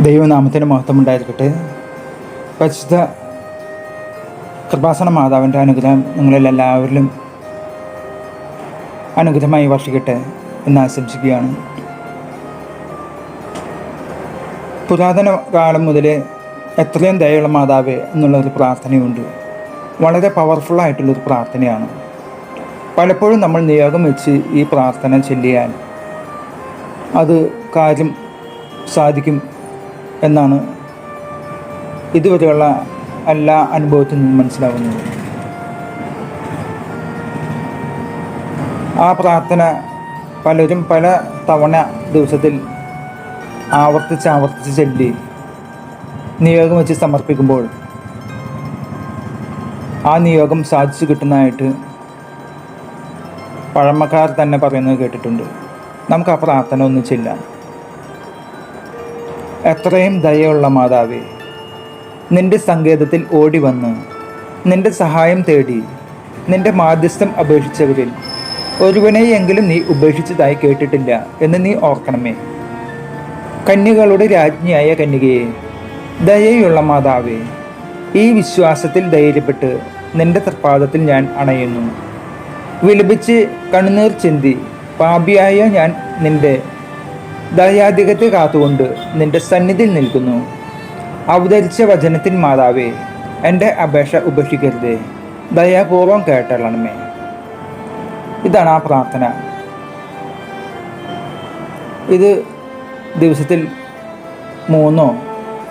ദൈവനാമത്തിന് മഹത്വം ഉണ്ടായിരിക്കട്ടെ പരിശുദ്ധ കൃപാസന മാതാവിന്റെ അനുഗ്രഹം നിങ്ങളിലെല്ലാവരിലും അനുഗ്രഹമായി വർഷിക്കട്ടെ എന്ന് ആശംസിക്കുകയാണ്. പുരാതന കാലം മുതലേ എത്രയും ദയുള്ള മാതാവ് എന്നുള്ളൊരു പ്രാർത്ഥനയുണ്ട്. വളരെ പവർഫുള്ളായിട്ടുള്ളൊരു പ്രാർത്ഥനയാണ്. പലപ്പോഴും നമ്മൾ നിയോഗം വെച്ച് ഈ പ്രാർത്ഥന ചൊല്ലിയാൽ അത് കാര്യം സാധിക്കും എന്നാണ് ഇതുവരെയുള്ള എല്ലാ അനുഭവത്തിൽ നിന്നും മനസ്സിലാകുന്നത് ആ പ്രാർത്ഥന പലരും പല തവണ ദിവസത്തിൽ ആവർത്തിച്ച് ആവർത്തിച്ച് ചൊല്ലി നിയോഗം വെച്ച് സമർപ്പിക്കുമ്പോൾ ആ നിയോഗം സാധിച്ചു കിട്ടുന്നതായിട്ട് പഴമക്കാർ തന്നെ പറയുന്നത് കേട്ടിട്ടുണ്ട്. നമുക്ക് ആ പ്രാർത്ഥന ഒന്നും ചെല്ലാം. എത്രയും ദയയുള്ള മാതാവേ നിന്റെ സങ്കേതത്തിൽ ഓടി വന്ന് നിന്റെ സഹായം തേടി നിന്റെ മാധ്യസ്ഥം അപേക്ഷിച്ചവരിൽ ഒരുവനെയെങ്കിലും നീ ഉപേക്ഷിച്ചതായി കേട്ടിട്ടില്ല എന്ന് നീ ഓർക്കണമേ. കന്യകളുടെ രാജ്ഞിയായ കന്യകയെ ദയയുള്ള മാതാവേ ഈ വിശ്വാസത്തിൽ ധൈര്യപ്പെട്ട് നിന്റെ തൃപ്പാദത്തിൽ ഞാൻ അണയുന്നു. വിലപിച്ച് കണ്ണുനീർ ചിന്തി പാപിയായ ഞാൻ നിന്റെ ദയാധികത്തെ കാത്തുകൊണ്ട് നിന്റെ സന്നിധിയിൽ നിൽക്കുന്നു. അവതരിച്ച വചനത്തിൻ മാതാവേ എന്റെ അപേക്ഷ ഉപേക്ഷിക്കരുത്. ദയാപൂർവം കേട്ടള്ളണമേ ഇതാണ് ആ പ്രാർത്ഥന. ഇത് ദിവസത്തിൽ മൂന്നോ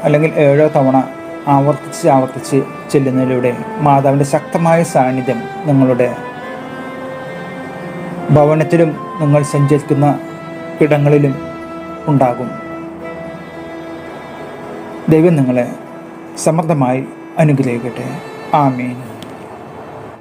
അല്ലെങ്കിൽ ഏഴോ തവണ ആവർത്തിച്ച് ആവർത്തിച്ച് ചെല്ലുന്നതിലൂടെ മാതാവിന്റെ ശക്തമായ സാന്നിധ്യം നിങ്ങളുടെ ഭവനത്തിലും നിങ്ങൾ സഞ്ചരിക്കുന്ന ഇടങ്ങളിലും ഉണ്ടാകും. ദൈവം നിങ്ങളെ സമൃദ്ധമായി അനുഗ്രഹിക്കട്ടെ. ആമീൻ.